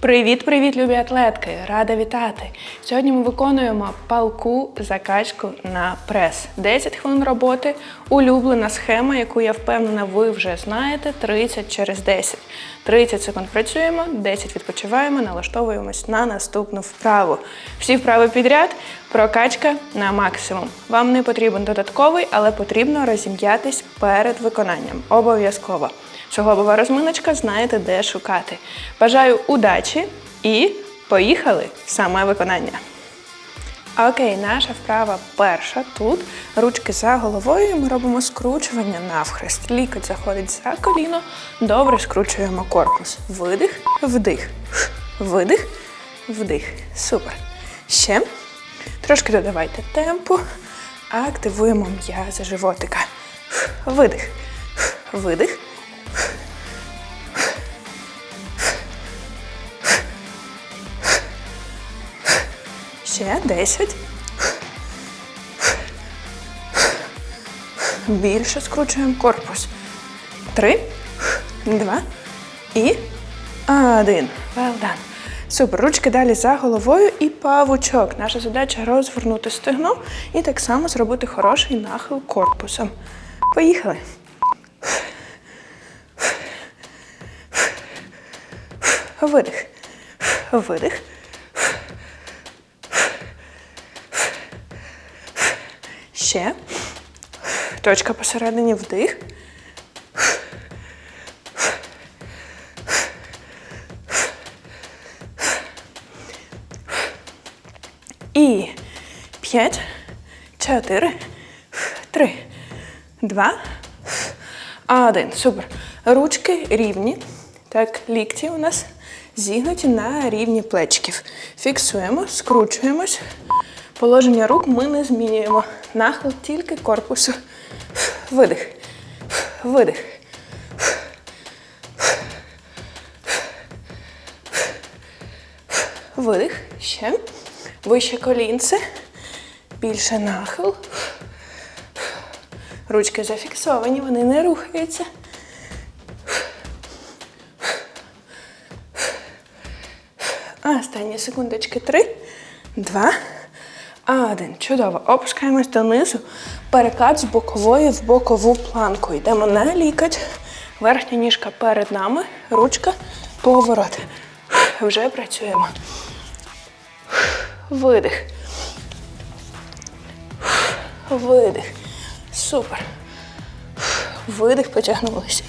Привіт-привіт, любі атлетки! Рада вітати! Сьогодні ми виконуємо палку закачку на прес. 10 хвилин роботи, улюблена схема, яку я впевнена, ви вже знаєте. 30 через 10. 30 секунд працюємо, 10 відпочиваємо, налаштовуємось на наступну вправу. Всі вправи підряд, прокачка на максимум. Вам не потрібен додатковий, але потрібно розім'ятись перед виконанням. Обов'язково. Суглобова розминочка, знаєте, де шукати. Бажаю удачі і поїхали саме виконання. Окей, наша вправа перша. Тут ручки за головою. Ми робимо скручування навхрест. Лікоть заходить за коліно. Добре скручуємо корпус. Видих, вдих. Видих, вдих. Супер. Ще. Трошки додавайте темпу. Активуємо м'язи животика. Видих. Видих. Ще 10. Більше скручуємо корпус. Три, два і один. Well done. Супер. Ручки далі за головою і павучок. Наша задача розвернути стегно і так само зробити хороший нахил корпусом. Поїхали. Видих. Видих. Ще. Точка посередині вдих. І п'ять, чотири, три, два, один. Супер. Ручки рівні. Так, лікті у нас зігнуті на рівні плечиків. Фіксуємо, скручуємось. Положення рук ми не змінюємо. Нахил тільки корпусу. Видих. Видих. Видих. Ще. Вище колінце. Більше нахил. Ручки зафіксовані, вони не рухаються. Останні секундочки. Три, два, один. Чудово. Опускаємось донизу. Перекат з бокової в бокову планку. Йдемо на лікоть. Верхня ніжка перед нами. Ручка. Поворот. Вже працюємо. Видих. Видих. Супер. Видих, потягнулися.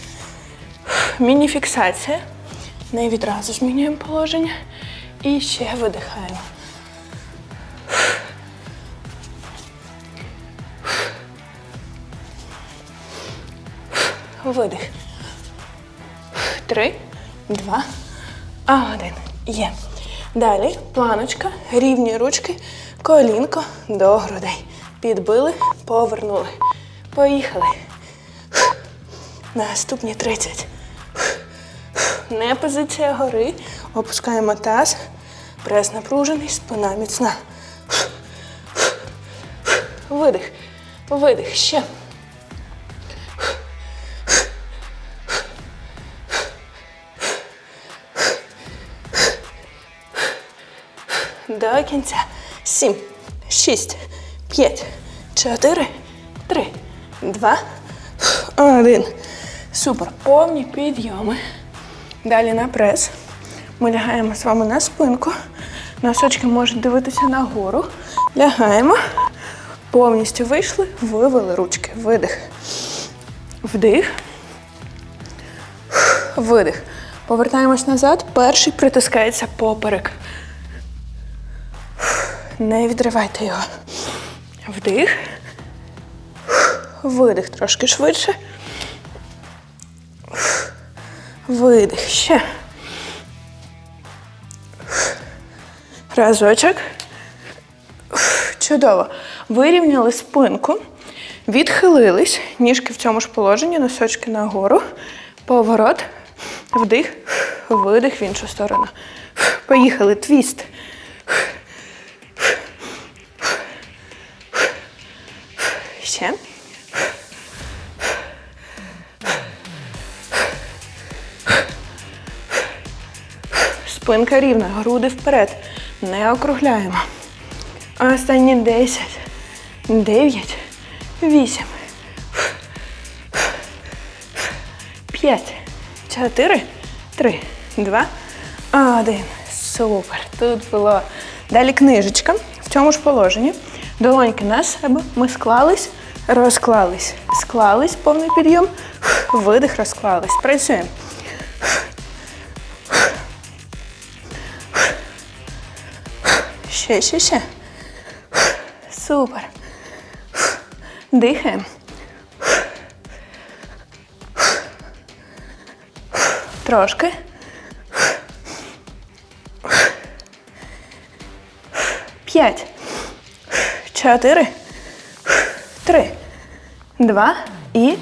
Міні-фіксація. Не відразу змінюємо положення. І ще видихаємо. Видих. Три, два, один. Є. Далі планочка, рівні ручки, колінко до грудей. Підбили, повернули. Поїхали. Наступні 30. Не позиція гори. Опускаємо таз. Прес напружений, спина міцна. Видих. Видих. Ще. До кінця. Сім, шість, п'ять, чотири, три, два, один. Супер. Повні підйоми. Далі на прес. Ми лягаємо з вами на спинку. Носочки можуть дивитися нагору. Лягаємо. Повністю вийшли, вивели ручки. Видих. Вдих. Видих. Повертаємось назад. Перший притискається поперек. Не відривайте його. Вдих. Видих трошки швидше. Видих. Ще. Разочок. Чудово. Вирівняли спинку. Відхилились. Ніжки в цьому ж положенні, носочки нагору. Поворот. Вдих. Видих в іншу сторону. Поїхали. Твіст. Ще. Спинка рівна, груди вперед. Не округляємо. Останні 10, 9, 8, 5, 4, 3, 2, 1. Супер. Тут було. Далі книжечка. В цьому ж положенні. Долоньки на себе. Ми склались, розклались. Склались, повний підйом. Видих, розклались. Працюємо. Ще, ще, ще. Супер. Дихаємо. Трошки. П'ять. Чотири. Три. Два і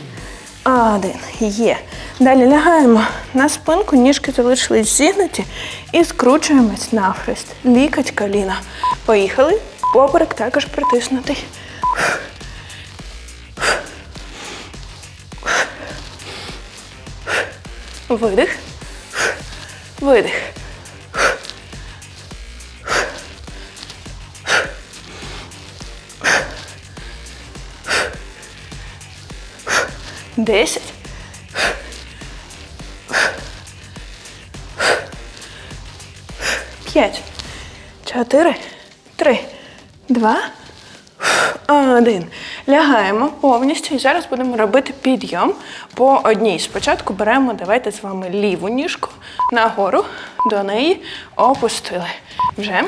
один. Є. Далі лягаємо на спинку, ніжки залишились зігнуті і скручуємось навхрест. Лікать коліна. Поїхали. Поперек також притиснутий. Видих. Видих. Десять. П'ять. Чотири. Три. Два. Один. Лягаємо повністю і зараз будемо робити підйом по одній. Спочатку беремо, давайте з вами ліву ніжку нагору, до неї опустили. Вже.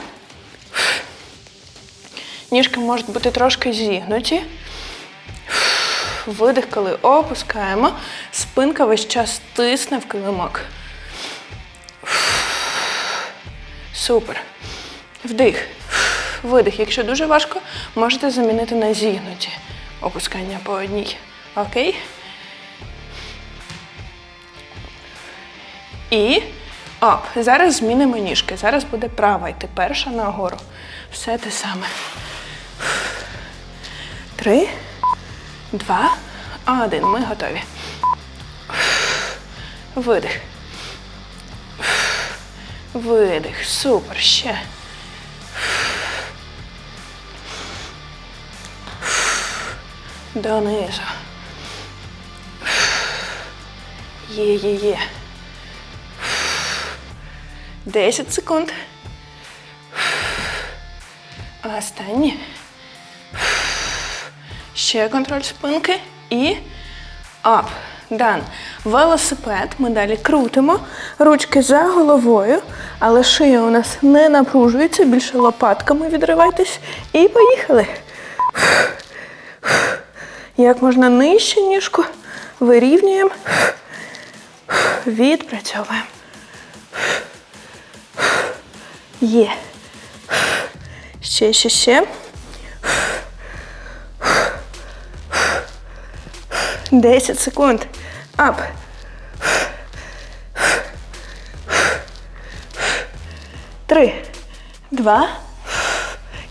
Ніжки можуть бути трошки зігнуті. Видих, коли опускаємо. Спинка весь час тисне в килимок. Супер. Вдих. Видих. Якщо дуже важко, можете замінити на зігнуті. Опускання по одній. Окей? І оп. Зараз змінимо ніжки. Зараз буде права йти перша нагору. Все те саме. Три, два, один. Ми готові. Видих. Видих. Супер. Ще. Донизу. Є, є, є. Десять секунд. Останні. Ще контроль спинки і ап. Дан. Велосипед ми далі крутимо. Ручки за головою, але шия у нас не напружується, більше лопатками відривайтесь. І поїхали. Як можна нижче ніжку вирівнюємо, відпрацьовуємо. Є. Ще, ще, ще. Десять секунд. Ап. Три, два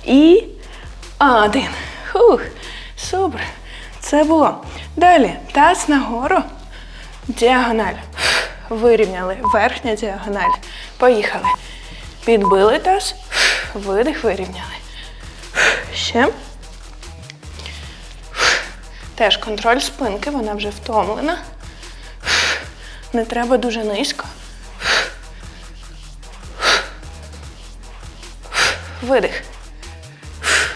і один. Хух. Супер. Це було. Далі таз нагору. Діагональ. Вирівняли. Верхня діагональ. Поїхали. Підбили таз. Видих, вирівняли. Ще. Теж контроль спинки, вона вже втомлена. Не треба дуже низько. Видих.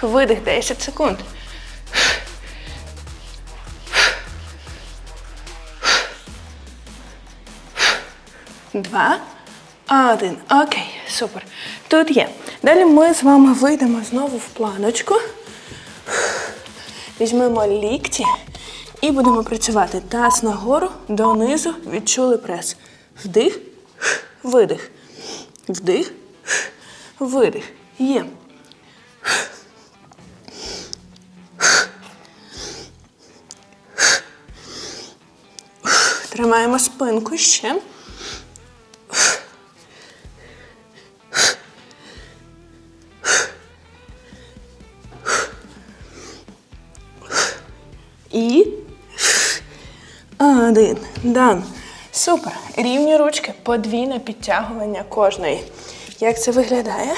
Видих 10 секунд. Два. Один. Окей, супер. Тут є. Далі ми з вами вийдемо знову в планочку. Візьмемо лікті і будемо працювати таз нагору, донизу, відчули прес. Вдих, видих. Вдих, видих. Є. Тримаємо спинку ще. Один. Дан. Супер. Рівні ручки, подвійне підтягування кожної. Як це виглядає?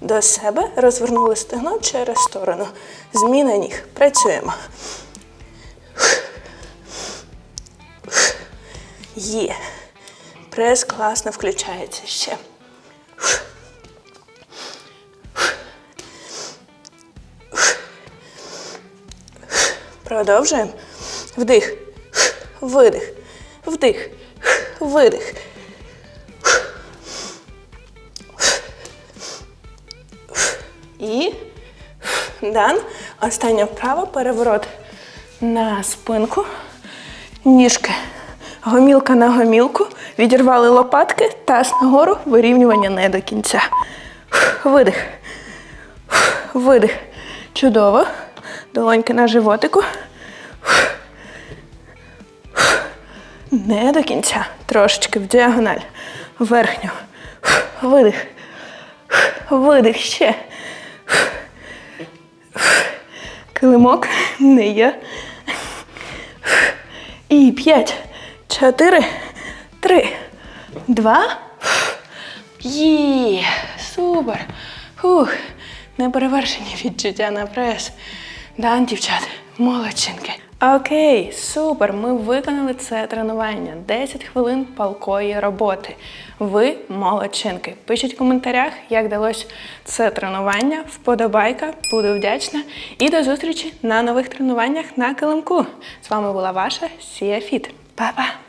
До себе розвернули стегно через сторону. Зміна ніг. Працюємо. Є. Прес класно включається ще. Продовжуємо. Вдих. Видих. Вдих. Видих. І дан. Остання вправа. Переворот на спинку. Ніжки. Гомілка на гомілку. Відірвали лопатки. Таз нагору. Вирівнювання не до кінця. Видих. Видих. Чудово. Долоньки на животику. Не до кінця. Трошечки в діагональ. Верхню. Видих. Видих ще. Килимок не є. І п'ять, чотири, три, два. Є. Супер. Фух. Неперевершені відчуття на прес. Дан, дівчат, молодчинки. Окей, супер. Ми виконали це тренування. 10 хвилин палкої роботи. Ви молодчинки. Пишіть в коментарях, як далось це тренування. Вподобайка, буду вдячна. І до зустрічі на нових тренуваннях на килимку. З вами була ваша Сія Фіт. Па-па!